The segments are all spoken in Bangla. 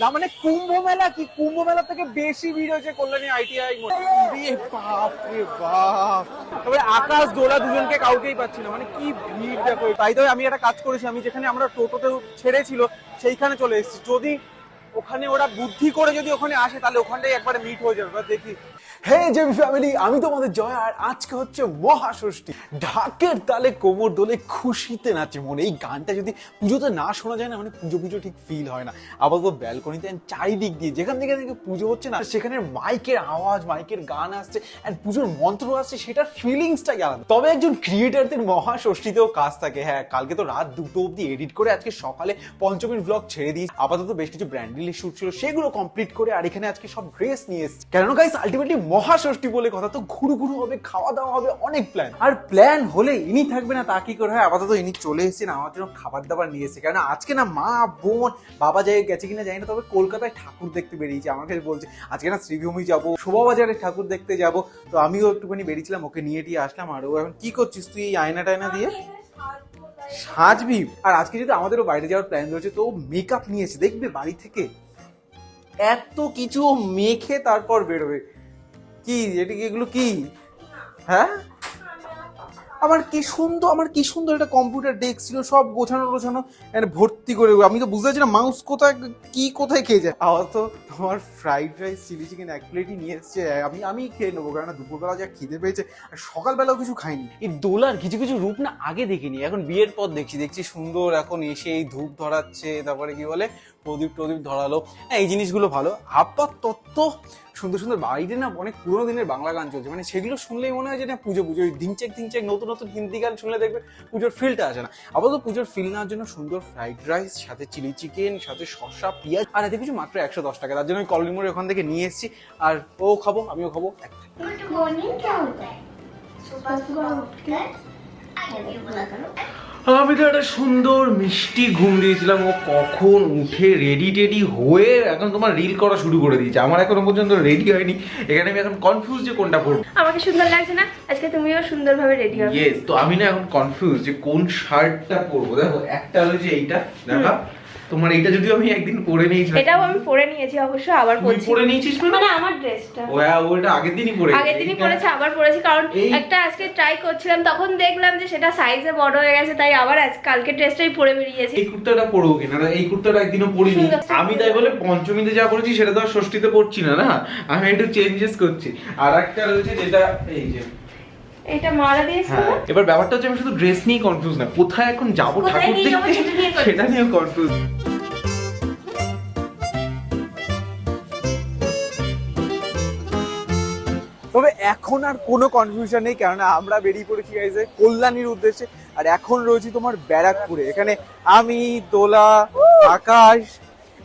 না মানে কুম্ভ মেলা কি? কুম্ভ মেলা থেকে বেশি ভিড় হয়েছে কল্যাণী আইটিআই বাপ রে বাপ। তবে আকাশ দোলা দুজনকে কাউকেই পাচ্ছি না। মানে কি ভিড় দেখো। তাই তো আমি একটা কাজ করেছি। আমি যেখানে আমরা টোটোতে ছেড়েছিল সেইখানে চলে এসেছি। যদি ওখানে ওরা বুদ্ধি করে যদি ওখানে আসে তাহলে ওখানটাই একবারে মিট হয়ে যাবে। দেখি। হে জেবি ফ্যামিলি আমি তোমাদের জয়, আর আজকে হচ্ছে মহাষষ্ঠী। ঢাকের তালে কোমর দোলে খুশিতে নাচে মনে। এই গানটা যদি পুজোতে না শোনা যায় না মানে পুজো পুজো ঠিক ফিল হয় না। আপাতত ব্যালকনিতে চারিদিক দিয়ে যেখান থেকে থেকে পুজো হচ্ছে না, সেখানে মাইকের আওয়াজ, মাইকের গান আসছে অ্যান্ড পুজোর মন্ত্র আসছে, সেটার ফিলিংসটাই আলাদা। তবে একজন ক্রিয়েটারদের মহাষষ্ঠীতেও কাজ থাকে। হ্যাঁ কালকে তো রাত দুটো অবধি এডিট করে আজকে সকালে পঞ্চমীর ব্লগ ছেড়ে দিই আপাতত বেশ কিছু ব্র্যান্ড রিলিজ শুট ছিল, সেগুলো কমপ্লিট করে আর এখানে আজকে সব ড্রেস নিয়ে এসেছি। কেন গাইস আলটিমেটলি মহাষষ্ঠী বলে কথা, তো ঘুরু ঘুরু হবে, খাওয়া দাওয়া হবে, অনেক প্ল্যান আর প্ল্যান হলে ইনি থাকবে না, তা কি করে হয়? আপাতত ইনি চলে এসেছেন, আমার জন্য খাবার দাবার নিয়ে এসেছে। কারণ আজকে না মা, বোন, বাবা যাই গেছে কিনা জানি না, তবে কলকাতায় ঠাকুর দেখতে বেরিয়েছে। আমার কাছে বলছে, আজকে না শ্রীভূমি যাব, শোভাবাজারে ঠাকুর দেখতে যাব। তো আমিও একটুখানি বেরিয়েছিলাম, ওকে নিয়ে টিয়ে আসলাম। আর ও এখন কি করছিস তুই এই আয়না টায়না দিয়ে? সাজবি। আর আজকে যদি আমাদেরও বাইরে যাওয়ার প্ল্যান রয়েছে, তো মেকআপ নিয়েছে দেখবে বাড়ি থেকে এত কিছু মেখে তারপর বেরোবে। কি? এটা এগুলো কি? হ্যাঁ? আমার কি সুন্দর, আমার কি সুন্দর একটা কম্পিউটার ডেস্ক ছিল, সব গোছানো গোছানো এখানে ভর্তি করে আমি তো বুঝতে পারছি না মাউস কোথায়, কি কোথায় খেয়ে যায়। আবার তো তোমার ফ্রাইড রাইস চিলি চিকেন এক প্লেটই নিয়ে এসছে, আমি আমি খেয়ে নেব কারণ দুপুরবেলা যা খিদে পেয়েছে, আর সকালবেলাও কিছু খাইনি। এই দোলার কিছু কিছু রূপ না আগে দেখিনি, এখন বিয়ের পর দেখছি দেখছি সুন্দর এখন এসে এই ধূপ ধরাচ্ছে, তারপরে কি বলে প্রদীপ প্রদীপ ধরালো হ্যাঁ এই জিনিসগুলো ভালো। আপাতত সুন্দর সুন্দর বাড়িতে না অনেক পুরোনো দিনের বাংলা গান চলছে। মানে সেগুলো শুনলেই মনে হয় যে না পুজো পুজো। ওই দিনচেক দিনচেক নতুন নতুন হিন্দি গান শুনলে দেখবে পুজোর ফিলটা আসে না। আপাতত পুজোর ফিল নেওয়ার জন্য সুন্দর ফ্রাইড রাইস সাথে চিলি চিকেন সাথে শসা পেঁয়াজ আর এতে কিছু মাত্র একশো দশ টাকা। তার জন্য আমি কলোনি মোড়ে ওখান থেকে নিয়ে এসেছি। আর ও খাব আমিও খাব गुड আমি তো একটা সুন্দর মিষ্টি ঘুম দিয়েছিলাম। ও কখন উঠে রেডি টেডি হয়ে এখন তোমার রিল করা শুরু করে দিয়েছে। আমার এখনও পর্যন্ত রেডি হয়নি। এখানে আমি এখন কনফিউজ যে কোনটা পরবো। আমাকে সুন্দর লাগছে না? আজকে তুমিও সুন্দরভাবে রেডি হবে। তো আমি না এখন কনফিউজ যে কোন শার্টটা পরবো। দেখো একটা হলো যে এইটা দেখা? তোমার এটা যদি আমি একদিন পরে নিয়েছি এটাও আমি পরে নিয়েছি অবশ্য আবার পরছি। পরে নিয়েছিস মানে? মানে আমার ড্রেসটা। ও হ্যাঁ ওটা আগের দিনই পরে আগের দিনই পরেছি আবার পরেছি কারণ একটা আজকে ট্রাই করছিলাম তখন দেখলাম যে সেটা সাইজে বড় হয়ে গেছে তাই আবার আজ কালকে ড্রেসটাই পরে বেরিয়েছি। এই কুর্তাটা পরবো কিনা না এই কুর্তাটা একদিনও পরিনি। আমি তাই বলে পঞ্চমীতে যা পরেছি সেটা তো আর ষষ্ঠীতে পড়ছি না না? আমি একটু চেঞ্জেস করছি। আর একটা রয়েছে যেটা এই যে এটা মারা দিয়েছিল? হ্যাঁ এবার ব্যাপারটা হচ্ছে আমি শুধু ড্রেস নিয়ে কনফিউজ না কোথায় এখন যাব ঠাকুর দেখতে সেটা নিয়ে confused। সেটা নিয়ে কনফিউজ তবে এখন আর কোনো কনফিউশন নেই কেননা আমরা বেরিয়ে পড়েছি গাইজে কল্যাণীর উদ্দেশ্যে। আর এখন রয়েছি তোমার ব্যারাকপুরে এখানে আমি দোলা আকাশ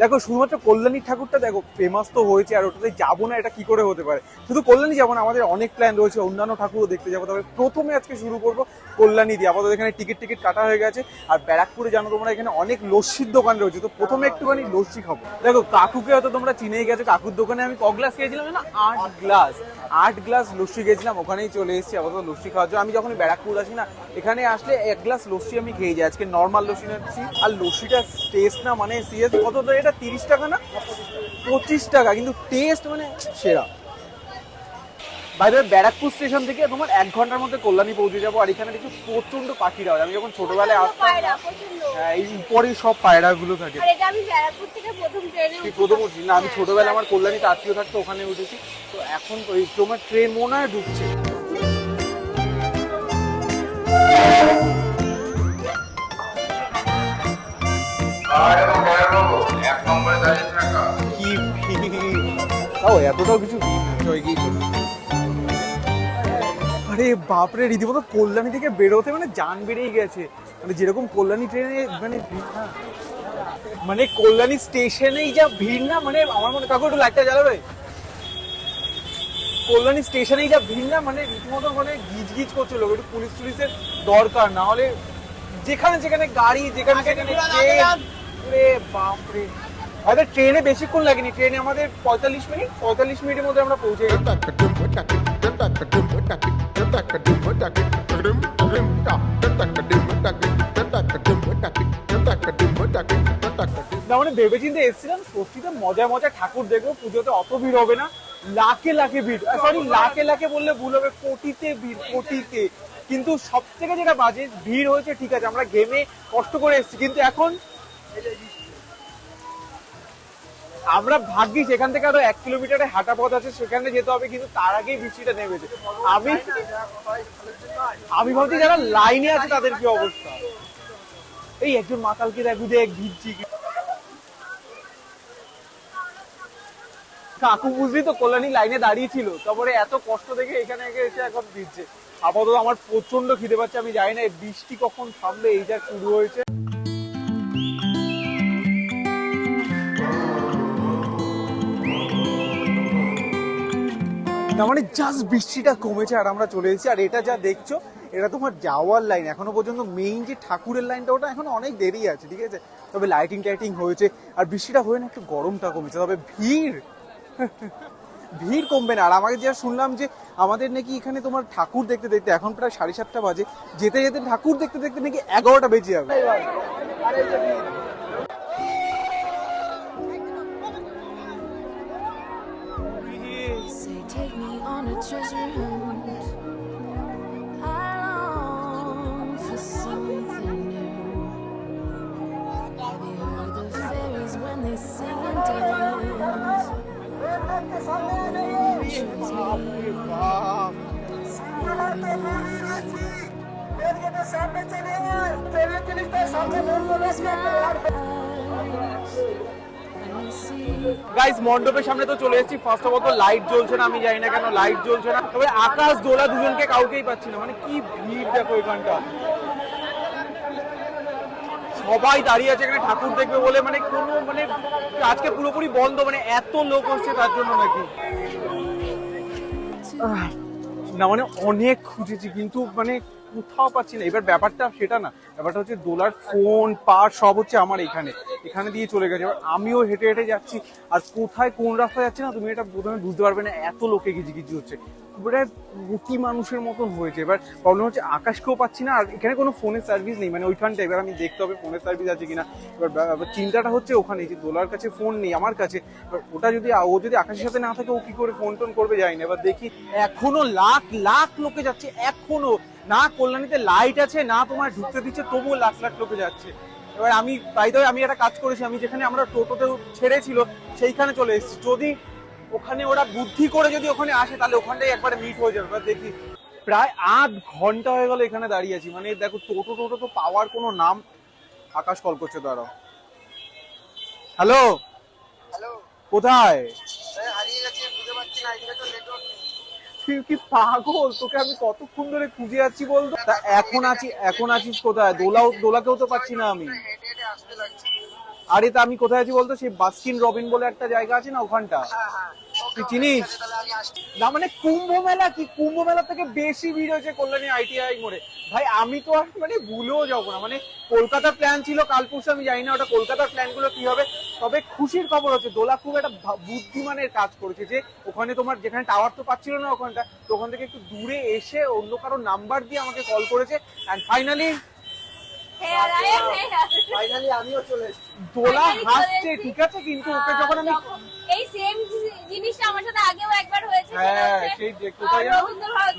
দেখো, শুধুমাত্র কল্যাণী ঠাকুরটা দেখো ফেমাস তো হয়েছে আর ওটাতে যাব না, এটা কি করে হতে পারে? শুধু কল্যাণী যাব না, আমাদের অনেক প্ল্যান রয়েছে, অন্যান্য ঠাকুরও দেখতে যাব। তবে প্রথমে আজকে শুরু করব কল্যাণী দিয়ে। আপাতত এখানে টিকিট টিকিট কাটা হয়ে গেছে, আর ব্যারাকপুরে জানো তোমরা, এখানে অনেক লস্যির দোকান রয়েছে। তো প্রথমে একটুখানি লস্যি খাব। দেখো, কাকুকে হয়তো তোমরা চিনেই গেছো, কাকুর দোকানে আমি ক গ্লাস খেয়েছিলাম না আট গ্লাস আট গ্লাস লস্যি খেয়েছিলাম, ওখানেই চলে এসেছি আপাতত লস্যি খাওয়ার জন্য। আমি যখন ব্যারাকপুর আসি না, এখানে আসলে এক গ্লাস লস্যি আমি খেয়ে যাই। আজকে নর্মাল লস্যি নিচ্ছি, আর লস্যিটা টেস্ট না মানে সিরিয়াস কত তো এটা তিরিশ টাকা না? পঁচিশ টাকা কিন্তু টেস্ট মানে সেরা। বাইরে ব্যারাকপুর স্টেশন থেকে তোমার এক ঘণ্টার মধ্যে কল্যাণী পৌঁছে যাব আর এখানে দেখছি প্রচণ্ড পাখিরা হয় আমি যখন ছোটবেলায় আসতাম পায়রা হ্যাঁ, এই উপরে সব পায়রাগুলো থাকে। আর এটা আমি ব্যারাকপুর থেকে প্রথম ট্রেনে তুই প্রথম উঠছিস না আমি ছোটবেলায় আমার কল্যাণীতে আত্মীয় থাকতো ওখানে উঠেছি। তো এখন তো এই তোমার ট্রেন মনে হয় ঢুকছে আর এবং ড্রাইভার দাঁড়িয়ে থাকা। কি ভিড় তাও এতটাও কিছু ভিড় না আরে বাপরে রীতিমতো কল্যাণী থেকে বেরোতে মানে যান বেরিয়ে গেছে। মানে যেরকম কল্যাণী ট্রেনে মানে ভিড় না? মানে কল্যাণী স্টেশনেই যা ভিড় না মানে আমার মনে কাকু একটু লাইটটা জ্বালাবে? কল্যাণী স্টেশনেই যা ভিড় না মানে রীতিমতো মানে গিজ গিজ করছে লোক। একটু পুলিশ টুলিশের দরকার না হলে যেখানে যেখানে গাড়ি যেখানে রে বাপরে। হয়তো ট্রেনে বেশিক্ষণ লাগেনি, ট্রেনে আমাদের পঁয়তাল্লিশ মিনিট, পঁয়তাল্লিশ মিনিটের মধ্যে আমরা পৌঁছে না মানে ভেবেচিন্তে এসেছিলাম সত্যিতে মজা মজা ঠাকুর দেখব, পুজোতে অত ভিড় হবে না, লাখে লাখে ভিড়। সরি লাখে লাখে বললে ভুল হবে, কোটিতে ভিড়, কোটিতে। কিন্তু সব থেকে যেটা বাজে, ভিড় হয়েছে, ঠিক আছে, আমরা গেমে কষ্ট করে এসেছি, কিন্তু এখন আমরা ভাগ্যিস এখান থেকে আরও এক কিলোমিটারে হাঁটা পথ আছে, সেখানে যেতে হবে, কিন্তু তার আগেই বৃষ্টিটা নেমেছে আমি আমি ভাবছি যারা লাইনে আছে তাদের কি অবস্থা? এই একজন মাতালকে দেখু দেখ ভিড়ছি কাকু বুঝলি তো কল্যাণী লাইনে দাঁড়িয়ে ছিল, তারপরে এত কষ্ট দেখে এখানে এসে এখন ভিড়ছে আপাতত আমার প্রচণ্ড খিদে পাচ্ছে, আমি জানি না বৃষ্টি কখন থামবে এই যা শুরু হয়েছে। না মানে জাস্ট বৃষ্টিটা কমেছে আর আমরা চলে এসেছি। আর এটা যা দেখছ, এটা তোমার যাওয়ার লাইন এখনও পর্যন্ত মেইন যে ঠাকুরের লাইনটা ওটা এখন অনেক দেরি আছে, ঠিক আছে? তবে লাইটিং টাইটিং হয়েছে, আর বৃষ্টিটা হয়ে না একটু গরমটা কমেছে, তবে ভিড় ভিড় কমবে না। আর আমাকে যা শুনলাম যে আমাদের নাকি এখানে তোমার ঠাকুর দেখতে দেখতে, এখন প্রায় সাড়ে সাতটা বাজে, যেতে যেতে ঠাকুর দেখতে দেখতে নাকি এগারোটা বেজে যাবে। Treasure hunt. I long for something new. Have you heard the fairies when they sing and dance? Me. I see. Guys মণ্ডপের সামনে তো চলে এসেছি। ফার্স্ট অফ অল লাইট জ্বলছে না, আমি জানি না কেন লাইট জ্বলছে না। তবে আকাশ, দোলা দুজনকে কাউকেই পাচ্ছি না। মানে কি ভিড় দেখো এখানটা। সবাই দাঁড়িয়ে আছে এখানে, ঠাকুর দেখবে বলে। মানে কোনো মানে আজকে পুরোপুরি বন্ধ মানে এত লোক হচ্ছে তার জন্য নাকি। না মানে অনেক খুঁজেছি, কিন্তু মানে কোথাও পাচ্ছি না। এবার ব্যাপারটা সেটা না, ব্যাপারটা হচ্ছে দোলার ফোন পার সব হচ্ছে আমার এখানে। এখানে দিয়ে চলে গেছে। এবার আমিও হেঁটে হেঁটে যাচ্ছি, আর কোথায় কোন রাস্তায় যাচ্ছে না, তুমি এটা প্রথমে বুঝতে পারবে না, এত লোকে গিজি হচ্ছে। এবারে কোটি মানুষের মতন হয়েছে। এবার প্রবলেম হচ্ছে আকাশকেও পাচ্ছি না, আর এখানে কোনো ফোনের সার্ভিস নেই। মানে ওইখানটা এবার আমি দেখতে হবে ফোনের সার্ভিস আছে কিনা। এবার চিন্তাটা হচ্ছে ওখানে যে দোলার কাছে ফোন নেই, আমার কাছে। এবার ওটা যদি, ও যদি আকাশের সাথে না থাকে, ও কি করে ফোন টোন করবে যাই না। এবার দেখি, এখনও লাখ লাখ লোকে যাচ্ছে, এখনও। না কল্যাণীতে লাইট আছে, না তোমার ঢুকতে দিচ্ছে, তবুও লাখ লাখ লোকে যাচ্ছে। এবার আমি তো আমি একটা কাজ করেছি, আমি যেখানে আমরা টোটোতে ছেড়েছিল, সেইখানে চলে এসেছি। যদি ওখানে ওরা বুদ্ধি করে যদি ওখানে আসে তাহলে ওখানটাই একবারে মিট হয়ে যাবে। দেখি। প্রায় আধ ঘণ্টা হয়ে গেল এখানে দাঁড়িয়ে আছি। মানে দেখো টোটো টোটো তো পাওয়ার কোনো নাম আকাশ কল করছে দাঁড়াও। হ্যালো হ্যালো কোথায়? তুই কি পাগল? তোকে আমি কতক্ষণ ধরে খুঁজে যাচ্ছি বলতো? তা এখন আছি এখন আছিস কোথায়? দোলাও দোলাকেও তো পাচ্ছি না আমি। লাগছে আরে তা আমি কোথায় আছি বলতো? সেই বাস্কিন রবিন বলে একটা জায়গা আছে না ওখানটা? হ্যাঁ হ্যাঁ। তুই চিনিস না মানে কুম্ভ মেলা কি? কুম্ভ মেলা থেকে বেশি ভিড় হয়েছে কল্যাণী আইটিআই মোড়ে। ভাই আমি তো আর মানে ভুলেও যাব না। মানে কলকাতার প্ল্যান ছিল কাল পরশু আমি জানি না ওটা কলকাতার প্ল্যানগুলো কি হবে। তবে খুশির খবর হচ্ছে দোলা খুব একটা বুদ্ধিমানের কাজ করেছে যে ওখানে তোমার যেখানে টাওয়ার তো পাচ্ছিল না ওখানটা তো ওখান থেকে একটু দূরে এসে অন্য কারও নাম্বার দিয়ে আমাকে কল করেছে। অ্যান্ড ফাইনালি ফাইনালি আমিও চলে এসেছি। দোলা হাসছে ঠিক আছে কিন্তু ওকে যখন আমি এই সেম জিনিসটা আমার সাথে আগেও একবার হয়েছে হ্যাঁ সেই যে কোথায় যেন?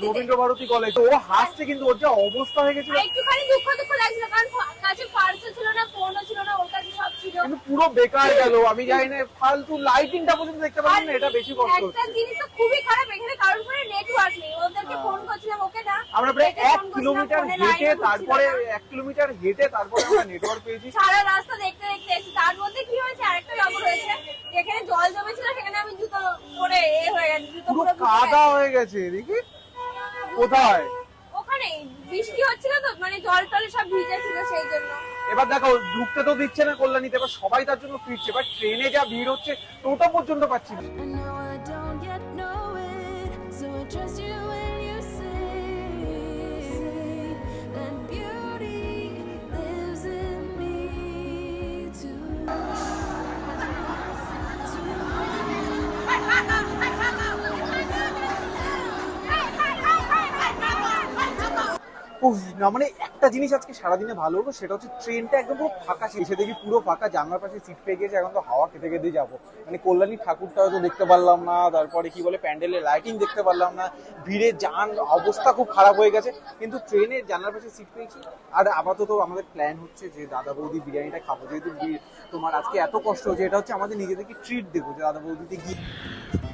রবীন্দ্র ভারতী কলেজ ও হাসছে কিন্তু ওর যা অবস্থা হয়ে গেছিল একটুখানি দুঃখ দুঃখ লাগছিল কারণ কাছে পার্সও ছিল না ফোনও ছিল না ওর কাছে সব ছিল। কিন্তু পুরো বেকার গেল আমি জানি না ফালতু লাইটিংটা পর্যন্ত দেখতে পাচ্ছি না এটা বেশি কষ্ট একটা জিনিস তো খুবই খারাপ এখানে কারোর ফোনে নেটওয়ার্ক নেই ওদেরকে ফোন করছিলাম ওকে না। আমরা প্রায় এক কিলোমিটার হেঁটে তারপরে। এক কিলোমিটার হেঁটে তারপরে আমরা নেটওয়ার্ক পেয়েছি। সারা রাস্তা দেখতে দেখতে এসেছি। তার মধ্যে কি হয়েছে? আরেকটা ব্যাপার হয়েছে যেখানে জল জমেছিল সেখানে আমি জুতো পরে এ হয়ে গেছে জুতো পুরো কাদা হয়ে গেছে দেখি কোথায়? ওখানে। বৃষ্টি হচ্ছিল তো মানে জল টলে সব ভিজে ছিল সেই জন্য। এবার দেখো ঢুকতে তো দিচ্ছে না কল্যাণীতে এবার সবাই তার জন্য ফিরছে। এবার ট্রেনে যা ভিড় হচ্ছে টোটো পর্যন্ত পাচ্ছি না। উফ, না মানে একটা জিনিস আজকে সারাদিনে ভালো হলো, সেটা হচ্ছে ট্রেনটা একদম পুরো ফাঁকা। এসে দেখি পুরো ফাঁকা, জানলার পাশে সিট পেয়ে গেছে এখন তো হাওয়া খেতে খেতে যাব। মানে কল্যাণী ঠাকুরটা হয়তো দেখতে পারলাম না, তারপরে কি বলে প্যান্ডেলের লাইটিং দেখতে পারলাম না, ভিড়ে যান, অবস্থা খুব খারাপ হয়ে গেছে। কিন্তু ট্রেনের জানলার পাশে সিট পেয়েছি। আর আপাতত আমাদের প্ল্যান হচ্ছে যে দাদা বৌদি বিরিয়ানিটা খাব। যেহেতু তোমার আজকে এত কষ্ট হচ্ছে, এটা হচ্ছে আমাদের নিজেদেরকে ট্রিট দেবো যে দাদা বৌদিতে গিয়ে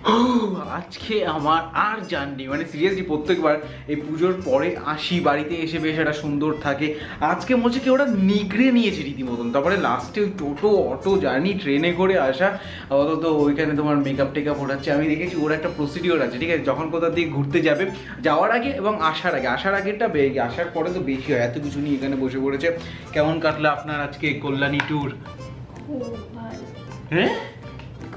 আজকে আমার আর জাননি। মানে সিরিয়াসলি প্রত্যেকবার এই পুজোর পরে আসি বাড়িতে এসে বেশ একটা সুন্দর থাকে। আজকে মনে হচ্ছে কেউ ওটা নিগড়ে নিয়েছে রীতিমতন। তারপরে লাস্টে ওই টোটো অটো জার্নি ট্রেনে করে আসা অত ওইখানে তোমার মেকআপ টেকআপ ওঠাচ্ছে। আমি দেখেছি ওর একটা প্রসিডিওর আছে ঠিক আছে? যখন কোথাও দিয়ে ঘুরতে যাবে যাওয়ার আগে এবং আসার আগে। আসার আগেরটা বে- আসার পরে তো বেশি হয় এত কিছু নিয়ে এখানে বসে পড়েছে। কেমন কাটলো আপনার আজকে কল্যাণী ট্যুর হ্যাঁ?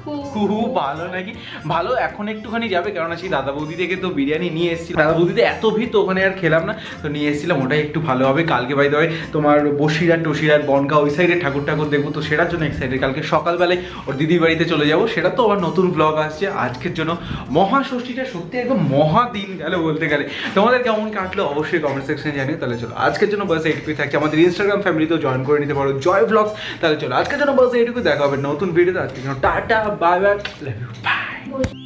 খুব ভালো নাকি? ভালো, এখন একটুখানি যাবে কারণ সেই দাদা বৌদি থেকে তো বিরিয়ানি নিয়ে এসেছি দাদা বৌদিতে এত ভিড়, তো ওখানে আর খেলাম না। তো নিয়ে এসেছিলাম, ওটাই একটু ভালো হবে। কালকে বাই দেওয়া তোমার বসিরহাট, টসিরহাট, বনগা, ওই সাইডে ঠাকুর ঠাকুর দেখব। তো সেটার জন্য এক্সাইটেড কালকে সকালবেলায় ওর দিদির বাড়িতে চলে যাব। সেটা তো আবার নতুন ব্লগ আসছে আজকের জন্য। মহাষষ্ঠীটা সত্যি একদম মহা দিন গেল বলতে গেলে। তোমাদের কেমন কাটলো অবশ্যই কমেন্ট সেকশনে জানিয়ে তাহলে চলো, আজকের জন্য বাস এইটুকু থাকছে। আমাদের ইনস্টাগ্রাম ফ্যামিলিতেও জয়েন করে নিতে পারো। জয় ব্লগস তাহলে চলো, আজকের জন্য বাস এইটুকু দেখা হবে নতুন ভিডিওতে আজকের জন্য tata bye bye love you. Bye.